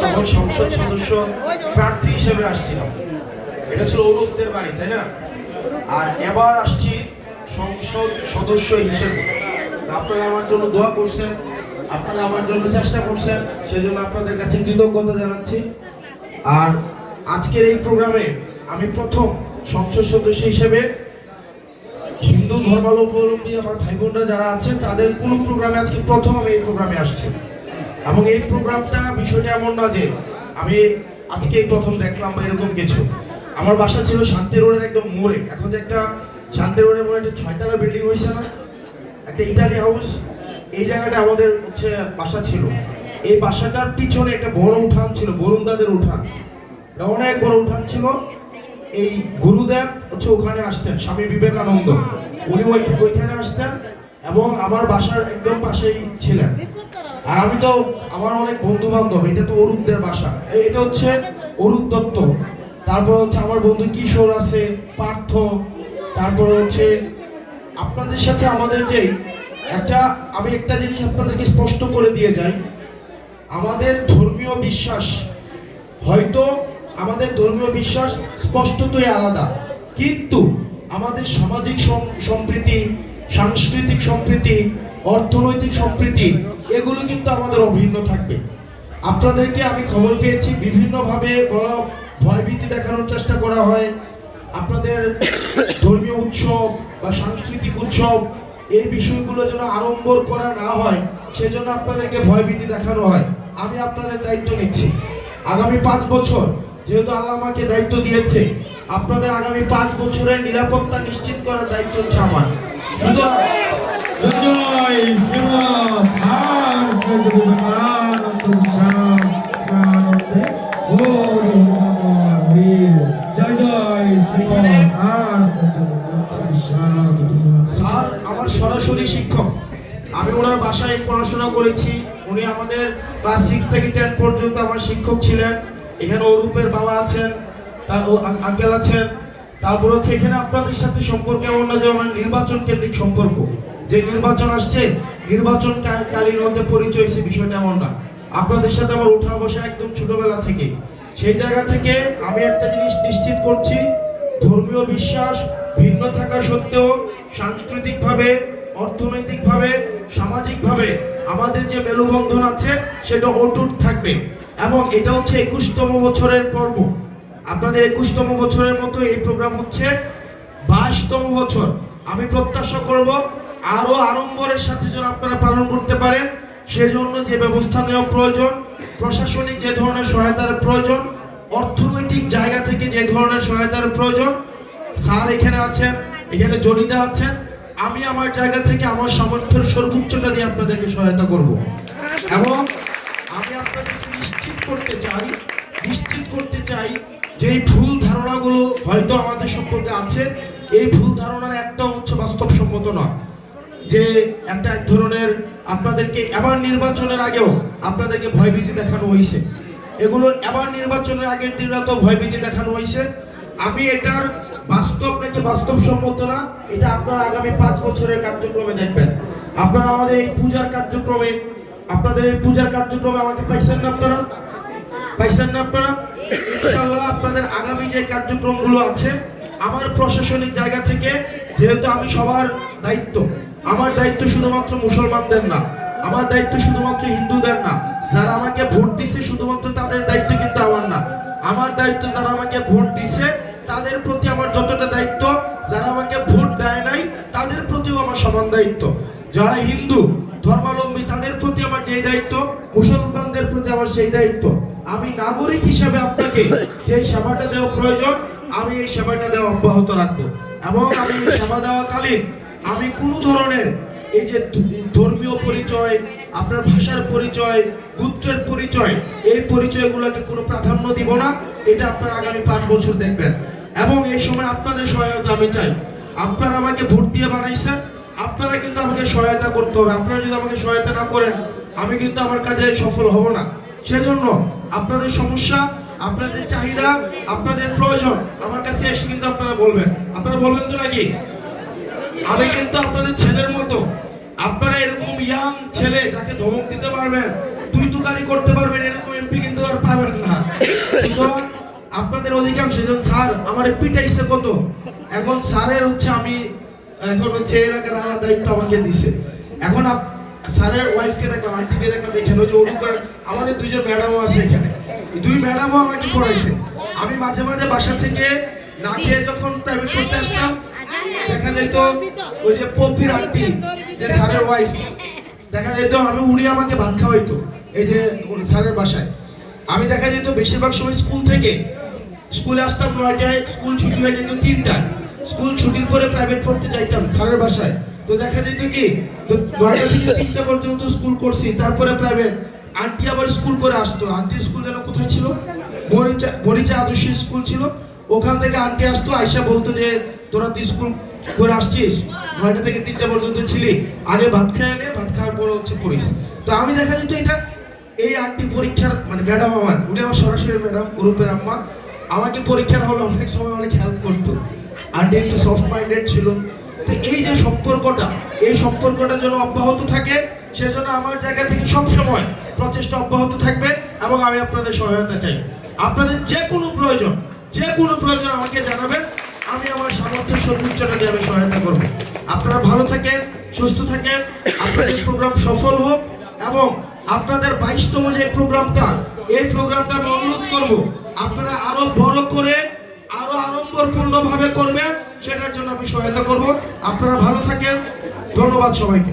তখন সংসদ সদস্য প্রার্থী হিসেবে আসছিলাম। এটা ছিল অরূপদের বাড়ি, তাই না? আর এবার আসছি সংসদ সদস্য হিসেবে। আপনারা আমার জন্য দোয়া করছেন, আপনারা আমার জন্য চেষ্টা করছেন, সেজন্য আপনাদের কাছে কৃতজ্ঞতা জানাচ্ছি। আর আজকের এই প্রোগ্রামে আমি প্রথম সংসদ সদস্য হিসেবে হিন্দু ধর্মাবলম্বী আমার ভাই বোনরা যারা আছেন, তাদের কোনো প্রোগ্রামে, আজকে প্রথম আমি এই প্রোগ্রামে আসছি। এবং এই প্রোগ্রামটা বিষয়টা এমন না যে আমি আজকে প্রথম দেখলাম বা এরকম কিছু। আমার বাসা ছিল শান্তি রোডের একদম মোড়ে। এখন যে একটা শান্তি রোডের মোড়ে একটা ছয়তলা বিল্ডিং হয়েছে না? একটা ইটালি হাউস এই জায়গাটা আমাদের হচ্ছে বাসা ছিল। এই বাসাটার পিছনে একটা বড় উঠান ছিল, বরুণদাদের উঠান। অনেক বড় উঠান ছিল। এই গুরুদেব হচ্ছে ওখানে আসতেন, স্বামী বিবেকানন্দ। উনি ওই- ওইখানে আসতেন এবং আমার বাসার একদম পাশেই ছিলেন। আর আমি তো আমার অনেক বন্ধু বান্ধব এটা তো অরূপদের বাসা। এটা হচ্ছে অরূপ দত্ত। তারপর হচ্ছে আমার বন্ধু কিশোর আছে, পার্থ। তারপর হচ্ছে আপনাদের সাথে আমাদের যে একটা, আমি একটা জিনিস আপনাদেরকে স্পষ্ট করে দিয়ে যাই। আমাদের ধর্মীয় বিশ্বাস, হয়তো আমাদের ধর্মীয় বিশ্বাস স্পষ্টতই আলাদা। কিন্তু আমাদের সামাজিক সম্প্রীতি, সাংস্কৃতিক সম্প্রীতি অর্থনৈতিক সম্প্রীতি, এগুলো কিন্তু আমাদের অভিন্ন থাকবে। আপনাদেরকে আমি খবর পেয়েছি, বিভিন্নভাবে বলা ভয়ভীতি দেখানোর চেষ্টা করা হয়। আপনাদের ধর্মীয় উৎসব বা সাংস্কৃতিক উৎসব, এই বিষয়গুলো যেন আড়ম্বর করা না হয়, সেজন্য আপনাদেরকে ভয়ভীতি দেখানো হয়। আমি আপনাদের দায়িত্ব নিচ্ছি। আগামী পাঁচ বছর, যেহেতু আল্লাহ আমাকে দায়িত্ব দিয়েছে, আপনাদের আগামী পাঁচ বছরের নিরাপত্তা নিশ্চিত করার দায়িত্ব হচ্ছে আমার। সুতরাং স্যার, আমার সরাসরি শিক্ষক। আমি ওনার বাসায় পড়াশোনা করেছি। উনি আমাদের ক্লাস সিক্স থেকে পর্যন্ত আমার শিক্ষক ছিলেন। এখানে অরূপের বাবা আছেন, তার আঙ্কেল আছেন। তারপর হচ্ছে এখানে আপনাদের সাথে সম্পর্ক এমন না যে আমার নির্বাচন কেন্দ্রিক সম্পর্ক। যে নির্বাচন আসছে, নির্বাচন কা- কালীন মধ্যে পরিচয় হয়েছে বিষয়টা এমন না। আপনাদের সাথে আমার উঠা বসা একদম ছোটবেলা থেকে। সেই জায়গা থেকে আমি একটা জিনিস নিশ্চিত করছি, ধর্মীয় বিশ্বাস ভিন্ন থাকা সত্ত্বেও সাংস্কৃতিকভাবে, অর্থনৈতিকভাবে, সামাজিকভাবে আমাদের যে মেলবন্ধন আছে, সেটা অটুট থাকবে। এবং এটা হচ্ছে একুশতম বছরের পর্ব। আপনাদের একুশতম বছরের মতো এই প্রোগ্রাম হচ্ছে বাইশতম বছর। আমি প্রত্যাশা করব আরও আড়ম্বরের সাথে যেন আপনারা পালন করতে পারেন, সেজন্য যে ব্যবস্থা নেওয়া প্রয়োজন, প্রশাসনিক যে ধরনের সহায়তার প্রয়োজন, অর্থনৈতিক জায়গা থেকে যে ধরনের সহায়তার প্রয়োজন, স্যার এখানে আছেন, এখানে জনিতা আছেন, আমি আমার জায়গা থেকে আমার সামর্থ্যের সর্বোচ্চটা দিয়ে আপনাদেরকে সহায়তা করব। এবং আমি আপনাদেরকে নিশ্চিত করতে চাই, নিশ্চিত করতে চাই যে এই ভুল ধারণাগুলো হয়তো আমাদের সম্পর্কে আছে, এই ভুল ধারণার একটা হচ্ছে বাস্তবসম্মত নয়। যে একটা এক ধরনের আপনাদেরকে এবার নির্বাচনের আগেও আপনাদেরকে ভয়ভীতি দেখানো হয়েছে এগুলো এবার নির্বাচনের আগের দিনরা তো ভয়ভীতি দেখানো হয়েছে আমি এটার বাস্তব নাকি বাস্তবসম্মত না, এটা আপনারা আগামী পাঁচ বছরের কার্যক্রমে দেখবেন। আপনারা আমাদের এই পূজার কার্যক্রমে, আপনাদের এই পূজার কার্যক্রমে আমাকে পাইছেন না আপনারা? পাইছেন না আপনারা? ইনশাআল্লাহ আপনাদের আগামী যে কার্যক্রমগুলো আছে, আমার প্রশাসনিক জায়গা থেকে যেহেতু আমি সবার দায়িত্ব আমার দায়িত্ব শুধুমাত্র মুসলমানদের না, আমার দায়িত্ব শুধুমাত্র হিন্দুদের না, যারা আমাকে ভোট দিছে শুধুমাত্র তাদের দায়িত্ব কিন্তু আমার না। আমার দায়িত্ব যারা আমাকে ভোট দিছে, তাদের প্রতি আমার যতটা দায়িত্ব, যারা আমাকে ভোট দেয় নাই, তাদের প্রতিও আমার সমান দায়িত্ব। যারা হিন্দু, ধর্মাবলম্বী, তাদের প্রতি আমার যেই দায়িত্ব, মুসলমানদের প্রতি আমার সেই দায়িত্ব। আমি নাগরিক হিসাবে আপনাকে যে সেবাটা দেওয়া প্রয়োজন, আমি এই সেবাটা দেওয়া অব্যাহত রাখব। এবং আমি এই সেবা দেওয়াকালীন আমি কোনো ধরনের এই যে ধর্মীয় পরিচয়, আপনার ভাষার পরিচয়, গোত্রের পরিচয়, এই পরিচয়গুলোকে কোনো প্রাধান্য দিব না। এটা আপনারা আগামী পাঁচ বছর দেখবেন। এবং এই সময় আপনাদের সহায়তা আমি চাই। আপনারা আমাকে ভোট দিয়ে বানাইছেন। আপনারা কিন্তু আমাকে সহায়তা করতে হবে। আপনারা যদি আমাকে সহায়তা না করেন, আমি কিন্তু আমার কাজে সফল হব না। সেজন্য আপনাদের সমস্যা, আপনাদের চাহিদা, আপনাদের প্রয়োজন, আমার কাছে এসে কিন্তু আপনারা বলবেন। আপনারা বলবেন তো নাকি? আমি কিন্তু আপনাদের ছেলের মতো। আপনারা এরকম ইয়াং ছেলে যাকে ধমক দিতে পারবেন, তুই তুকারি করতে পারবেন, এরকম এমপি কিন্তু আর পাই আপনাদের অধিকাংশ জন স্যার আমার পিটাইছে কত? এখন স্যারের হচ্ছে আমি, এখন হচ্ছে এলাকার আলাদা দায়িত্ব আমাকে দিছে। এখন স্যারের ওয়াইফকে দেখলাম, আন্টিকে দেখলাম, এখানে যে অনুকার আমাদের দুইজন ম্যাডামও আছে এখানে। দুই ম্যাডামও আমাকে পড়াইছে। আমি মাঝে মাঝে বাসা থেকে না খেয়ে যখন প্রাইভেট করতে আসতাম দেখা যেত ওই যে পপির আন্টি যে স্যারের ওয়াইফ দেখা যেত আমি উনি আমাকে ভাত খাওয়াইতো, এই যে স্যারের বাসায়। আমি দেখা যেত বেশিরভাগ সময় স্কুল থেকে, স্কুলে আসতাম নয়টায়, স্কুল ছুটি হয়ে যেত তিনটায়। স্কুল ছুটির পরে প্রাইভেট পড়তে যাইতাম স্যারের বাসায়। তো দেখা যেত কি, তো নয়টা থেকে তিনটা পর্যন্ত স্কুল করছি, তারপরে প্রাইভেট আন্টি আবার স্কুল করে আসতো। আন্টির স্কুল যেন কোথায় ছিল? মরিচা মরিচা আদর্শ স্কুল ছিল। ওখান থেকে আন্টি আসতো আয়সা বলতো যে তোরা তুই স্কুল করে আসছিস, নয়টা থেকে তিনটা পর্যন্ত ছিলি, আগে ভাত খেয়ে নে, ভাত খাওয়ার পরে হচ্ছে পড়িস। তো আমি দেখা যেত এটা, এই আন্টি পরীক্ষার মানে ম্যাডাম আমার, উনি আমার সরাসরি ম্যাডাম গ্রুপের আম্মা। আমাকে পরীক্ষার হলে অনেক সময় অনেক হেল্প করতো। আন্টি একটু সফট মাইন্ডেড ছিল। তো এই যে সম্পর্কটা, এই সম্পর্কটা যেন অব্যাহত থাকে, সেজন্য আমার জায়গা থেকে সব সময় প্রচেষ্টা অব্যাহত থাকবে এবং আমি আপনাদের সহায়তা চাই। আপনাদের যে কোনো প্রয়োজন, যে কোনো প্রয়োজন আমাকে জানাবেন। আমি আমার সামর্থ্য সর্বোচ্চটা দিয়ে আমি সহায়তা করব। আপনারা ভালো থাকেন, সুস্থ থাকেন, আপনাদের প্রোগ্রাম সফল হোক, এবং আপনাদের বাইশতম যে প্রোগ্রামটা এই প্রোগ্রামটা আমি অনুরোধ করব, আপনারা আরও বড় করে, আরও আড়ম্বরপূর্ণ ভাবে করবেন, সেটার জন্য আমি সহায়তা করব। আপনারা ভালো থাকেন, ধন্যবাদ সবাইকে।